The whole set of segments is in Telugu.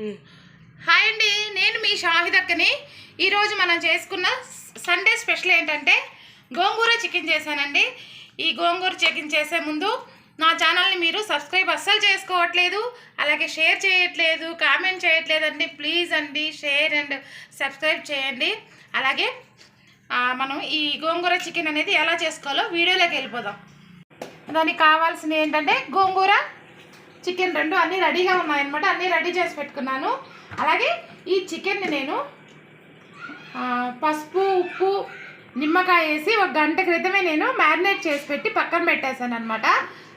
హాయ్ అండి నేను మీ షాహిదక్కని ఈరోజు మనం చేసుకున్న సండే స్పెషల్ ఏంటంటే గోంగూర చికెన్ చేశానండి. ఈ గోంగూర చికెన్ చేసే ముందు నా ఛానల్ని మీరు సబ్స్క్రైబ్ అస్సలు చేసుకోవట్లేదు అలాగే షేర్ చేయట్లేదు కామెంట్ చేయట్లేదండి. ప్లీజ్ అండి షేర్ అండ్ సబ్స్క్రైబ్ చేయండి. అలాగే మనం ఈ గోంగూర చికెన్ అనేది ఎలా చేసుకోవాలో వీడియోలోకి వెళ్ళిపోదాం. దానికి కావాల్సింది ఏంటంటే గోంగూర చికెన్ రెండు అన్నీ రెడీగా ఉన్నాయన్నమాట. అన్నీ రెడీ చేసి పెట్టుకున్నాను. అలాగే ఈ చికెన్ని నేను పసుపు ఉప్పు నిమ్మకాయ వేసి ఒక గంట క్రితమే నేను మ్యారినేట్ చేసి పెట్టి పక్కన పెట్టేశాను అనమాట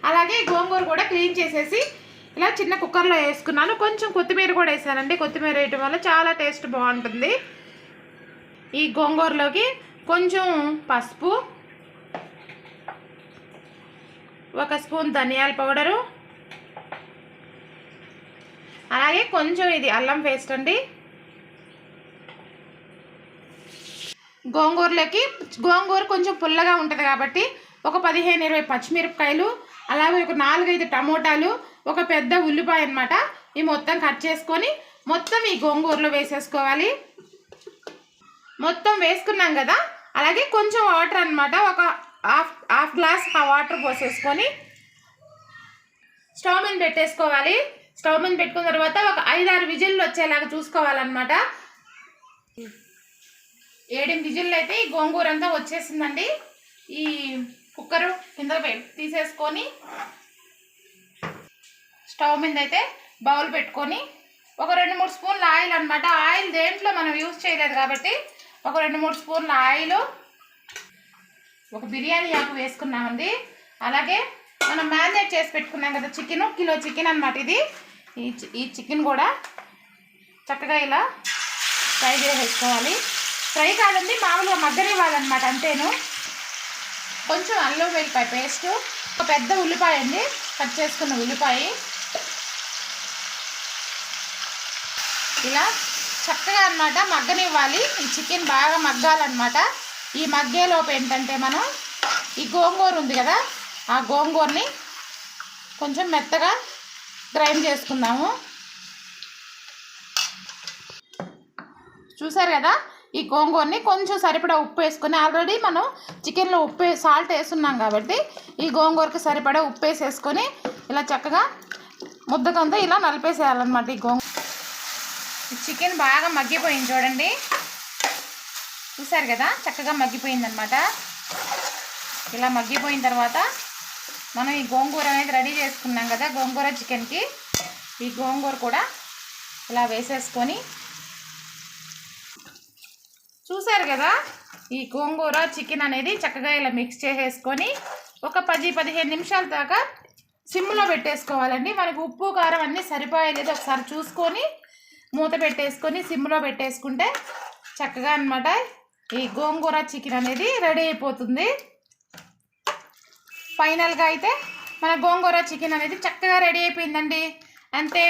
అలాగే గోంగూర కూడా క్లీన్ చేసేసి ఇలా చిన్న కుక్కర్లో వేసుకున్నాను. కొంచెం కొత్తిమీర కూడా వేసానండి. కొత్తిమీర వేయటం వల్ల చాలా టేస్ట్ బాగుంటుంది. ఈ గోంగూరలోకి కొంచెం పసుపు ఒక స్పూన్ ధనియాల పౌడరు అలాగే కొంచెం ఇది అల్లం పేస్ట్ అండి. గోంగూరలోకి గోంగూర కొంచెం పుల్లగా ఉంటుంది కాబట్టి ఒక పదిహేను ఇరవై పచ్చిమిరపకాయలు అలాగే ఒక నాలుగైదు టమోటాలు ఒక పెద్ద ఉల్లిపాయ అన్నమాట. ఈ మొత్తం కట్ చేసుకొని మొత్తం ఈ గోంగూరలో వేసేసుకోవాలి. మొత్తం వేసుకున్నాం కదా అలాగే కొంచెం వాటర్ అన్నమాట. ఒక హాఫ్ హాఫ్ గ్లాస్ ఆ వాటర్ పోసేసుకొని స్టవ్ మీద పెట్టేసుకోవాలి. స్టవ్ మీద పెట్టుకున్న తర్వాత ఒక ఐదారు విజిల్లు వచ్చేలాగా చూసుకోవాలన్నమాట. ఏడెనిమిది విజిల్లు అయితే ఈ గోంగూర అంతా వచ్చేసిందండి. ఈ కుక్కర్ కింద తీసేసుకొని స్టవ్ మీద అయితే బౌల్ పెట్టుకొని ఒక రెండు మూడు స్పూన్ల ఆయిల్ అనమాట ఆయిల్ దేంట్లో మనం యూజ్ చేయలేదు కాబట్టి ఒక రెండు మూడు స్పూన్ల ఆయిల్ ఒక బిర్యానీ ఆకు వేసుకున్నామండి. అలాగే మనం మ్యారినేట్ చేసి పెట్టుకున్నాం కదా చికెన్ కిలో చికెన్ అన్నమాట ఇది. ఈ ఈ చికెన్ కూడా చక్కగా ఇలా ఫ్రై చేసేసుకోవాలి. ఫ్రై కాదండి మామూలుగా మగ్గనివ్వాలన్నమాట అంతేను. కొంచెం అల్లం వెల్లిపాయ పేస్ట్ ఒక పెద్ద ఉల్లిపాయ అండి కట్ చేసుకున్న ఉల్లిపాయ. ఇలా చక్కగా అన్నమాట మగ్గనివ్వాలి. ఈ చికెన్ బాగా మగ్గాలన్నమాట. ఈ మగ్గేలోపు ఏంటంటే మనం ఈ గోంగూర ఉంది కదా ఆ గోంగూరని కొంచెం మెత్తగా గ్రైండ్ చేసుకుందాము. చూసారు కదా? ఈ గోంగూరని కొంచెం సరిపడా ఉప్పు వేసుకొని ఆల్రెడీ మనం చికెన్లో ఉప్పు సాల్ట్ వేసున్నాం కాబట్టి ఈ గోంగూరకి సరిపడా ఉప్పు వేసేసుకొని ఇలా చక్కగా ముద్దకంతా ఇలా నలిపేసేయాలన్నమాట ఈ గోంగూర. చికెన్ బాగా మగ్గిపోయింది చూడండి. చూసారు కదా? చక్కగా మగ్గిపోయిందనమాట ఇలా మగ్గిపోయిన తర్వాత మనం ఈ గోంగూర అనేది రెడీ చేసుకున్నాం కదా గోంగూర చికెన్కి. ఈ గోంగూర కూడా ఇలా వేసేసుకొని చూసారు కదా ఈ గోంగూర చికెన్ అనేది చక్కగా ఇలా మిక్స్ చేసేసుకొని ఒక పది పదిహేను నిమిషాల దాకా సిమ్లో పెట్టేసుకోవాలండి. మనకు ఉప్పు కారం అన్నీ సరిపోయేది ఒకసారి చూసుకొని మూత పెట్టేసుకొని సిమ్లో పెట్టేసుకుంటే చక్కగా అనమాట ఈ గోంగూర చికెన్ అనేది రెడీ అయిపోతుంది. ఫైనల్గా అయితే మన గోంగూర చికెన్ అనేది చక్కగా రెడీ అయిపోయిందండి. అంతే